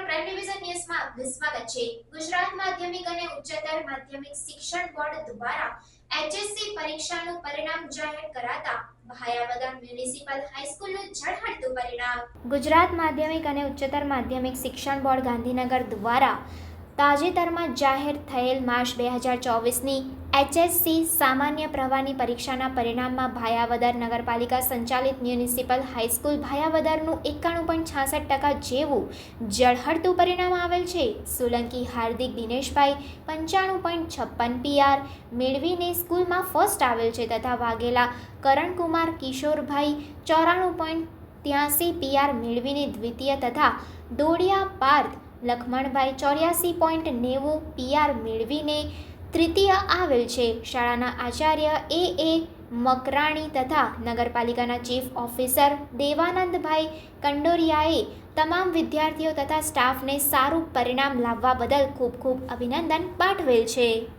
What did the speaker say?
આપમાં આપનું સ્વાગત છે. ગુજરાત માધ્યમિક અને ઉચ્ચતર માધ્યમિક શિક્ષણ બોર્ડ દ્વારા એચએસસી પરીક્ષાનું પરિણામ જાહેર કરાતા મ્યુનિસિપલ હાઈસ્કૂલનું ઝળહળતું પરિણામ. ગુજરાત માધ્યમિક અને ઉચ્ચતર માધ્યમિક શિક્ષણ બોર્ડ ગાંધીનગર દ્વારા તાજેતરમાં જાહેર થયેલ માર્ચ બે હજાર ચોવીસની એચએસસી સામાન્ય પ્રવાહની પરીક્ષાના પરિણામમાં ભાયાવદર નગરપાલિકા સંચાલિત મ્યુનિસિપલ હાઈસ્કૂલ ભાયાવદરનું એકાણું પોઈન્ટ છાસઠ ટકા જેવું જળહળતું પરિણામ આવેલ છે. સોલંકી હાર્દિક દિનેશભાઈ, પંચાણું પોઈન્ટ છપ્પન પીઆર, મેળવીને સ્કૂલમાં ફર્સ્ટ આવેલ છે તથા વાઘેલા કરણકુમાર, કિશોરભાઈ, ચોરાણું પોઈન્ટ ત્યાસી પીઆર મેળવીને દ્વિતીય તથા દોડિયા પાર્થ લખમણભાઈ ચોર્યાસી પોઈન્ટ નેવું પીઆર મેળવીને તૃતીય આવેલ છે. શાળાના આચાર્ય એ. એ. મકરાણી તથા નગરપાલિકાના ચીફ ઓફિસર દેવાનંદભાઈ કંડોરિયાએ તમામ વિદ્યાર્થીઓ તથા સ્ટાફને સારું પરિણામ લાવવા બદલ ખૂબ ખૂબ અભિનંદન પાઠવેલ છે.